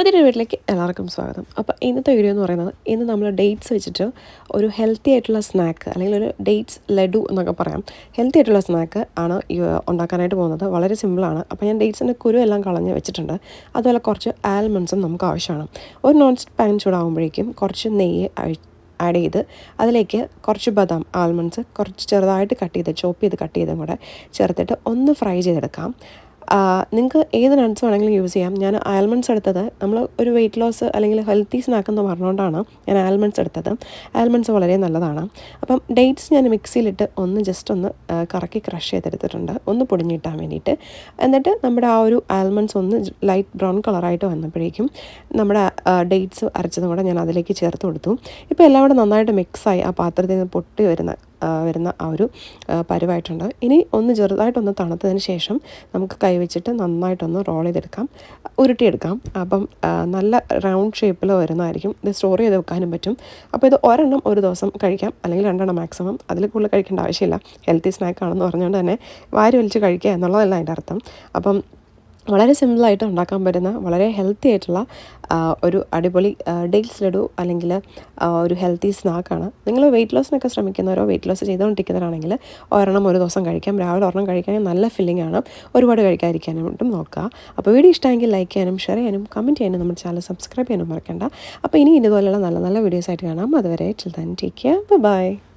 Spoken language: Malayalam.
പുതിയൊരു വീട്ടിലേക്ക് എല്ലാവർക്കും സ്വാഗതം. അപ്പോൾ ഇന്നത്തെ വീഡിയോ എന്ന് പറയുന്നത് ഇന്ന് നമ്മൾ ഡേറ്റ്സ് വെച്ചിട്ട് ഒരു ഹെൽത്തി ആയിട്ടുള്ള സ്നാക്ക് അല്ലെങ്കിൽ ഒരു ഡേറ്റ്സ് ലഡു എന്നൊക്കെ പറയാം. ഹെൽത്തി ആയിട്ടുള്ള സ്നാക്ക് ആണ് ഉണ്ടാക്കാനായിട്ട് പോകുന്നത്. വളരെ സിമ്പിളാണ് അപ്പോൾ ഞാൻ ഡേറ്റ്സിന്റെ കുരു എല്ലാം കളഞ്ഞ് വെച്ചിട്ടുണ്ട്. അതുപോലെ കുറച്ച് ആൽമണ്ട്സും നമുക്ക് ആവശ്യമാണ്. ഒരു നോൺ സ്റ്റിക് പാൻ ചൂടാകുമ്പോഴേക്കും കുറച്ച് നെയ്യ് ആഡ് ചെയ്ത് അതിലേക്ക് കുറച്ച് ബദാം ആൽമണ്ട്സ് കുറച്ച് ചെറുതായിട്ട് കട്ട് ചെയ്ത് ചോപ്പ് ചെയ്ത് കട്ട് ചെയ്തും കൂടെ ചേർത്തിട്ട് ഒന്ന് ഫ്രൈ ചെയ്തെടുക്കാം. നിങ്ങൾക്ക് ഏത് നട്ട്സ് വേണമെങ്കിലും യൂസ് ചെയ്യാം. ഞാൻ ആൽമണ്ട്സ് എടുത്തത് നമ്മൾ ഒരു വെയിറ്റ് ലോസ് അല്ലെങ്കിൽ ഹെൽത്തി സ്നാക്ക് എന്ന് പറഞ്ഞുകൊണ്ടാണ് ഞാൻ ആൽമണ്ട്സ് എടുത്തത്. ആൽമണ്ട്സ് വളരെ നല്ലതാണ്. അപ്പം ഡേറ്റ്സ് ഞാൻ മിക്സിയിലിട്ട് ഒന്ന് ജസ്റ്റ് ഒന്ന് കറക്കി ക്രഷ് ചെയ്തെടുത്തിട്ടുണ്ട്. ഒന്ന് പൊടിഞ്ഞിട്ടാൻ വേണ്ടിയിട്ട്. എന്നിട്ട് നമ്മുടെ ആ ഒരു ആൽമണ്ട്സ് ഒന്ന് ലൈറ്റ് ബ്രൗൺ കളറായിട്ട് വന്നപ്പോഴേക്കും നമ്മുടെ ഡേറ്റ്സ് അരച്ചതും കൂടെ ഞാൻ അതിലേക്ക് ചേർത്ത് കൊടുത്തു. ഇപ്പോൾ എല്ലാം കൂടെ നന്നായിട്ട് മിക്സായി ആ പാത്രത്തിൽ നിന്ന് പൊട്ടി വരുന്ന വരുന്ന ആ ഒരു പരുവായിട്ടുണ്ട്. ഇനി ഒന്ന് ചെറുതായിട്ടൊന്ന് തണുത്തതിന് ശേഷം നമുക്ക് കൈവച്ചിട്ട് നന്നായിട്ടൊന്ന് റോൾ ചെയ്തെടുക്കാം. ഉരുട്ടിയെടുക്കാം. അപ്പം നല്ല റൗണ്ട് ഷേപ്പിൽ വരുന്നതായിരിക്കും. ഇത് സ്റ്റോർ ചെയ്ത് വെക്കാനും പറ്റും. അപ്പോൾ ഇത് ഒരെണ്ണം ഒരു ദിവസം കഴിക്കാം. അല്ലെങ്കിൽ രണ്ടെണ്ണം മാക്സിമം. അതിൽ കൂടുതൽ കഴിക്കേണ്ട ആവശ്യമില്ല. ഹെൽത്തി സ്നാക്കാണെന്ന് പറഞ്ഞുകൊണ്ട് തന്നെ വാരി വലിച്ച് കഴിക്കുക എന്നുള്ളതല്ല അതിന്റെ അർത്ഥം. അപ്പം വളരെ സിമ്പിളായിട്ട് ഉണ്ടാക്കാൻ പറ്റുന്ന വളരെ ഹെൽത്തി ആയിട്ടുള്ള ഒരു അടിപൊളി ഡേറ്റ്സ് ലഡു അല്ലെങ്കിൽ ഒരു ഹെൽത്തി സ്നാക്കാണ് നിങ്ങൾ വെയിറ്റ് ലോസിനൊക്കെ ശ്രമിക്കുന്നവരോ വെയിറ്റ് ലോസ് ചെയ്തുകൊണ്ടിരിക്കുന്നവരാണെങ്കിൽ ഒരെണ്ണം ഒരു ദിവസം കഴിക്കാം. രാവിലെ ഒരെണ്ണം കഴിക്കാൻ നല്ല ഫില്ലിംഗ് ആണ്. ഒരുപാട് കഴിക്കാതിരിക്കാനും മറ്റും നോക്കുക. അപ്പോൾ വീഡിയോ ഇഷ്ടമെങ്കിൽ ലൈക്ക് ചെയ്യാനും ഷെയർ ചെയ്യാനും കമന്റ് ചെയ്യാനും നമ്മുടെ ചാനൽ സബ്സ്ക്രൈബ് ചെയ്യാനും മറക്കണ്ട. അപ്പോൾ ഇനി ഇതുപോലെയുള്ള നല്ല നല്ല വീഡിയോസ് ആയിട്ട് കാണാം. അതുവരെ ചിൽ താൻ ടേക്ക് കെയർ ബൈ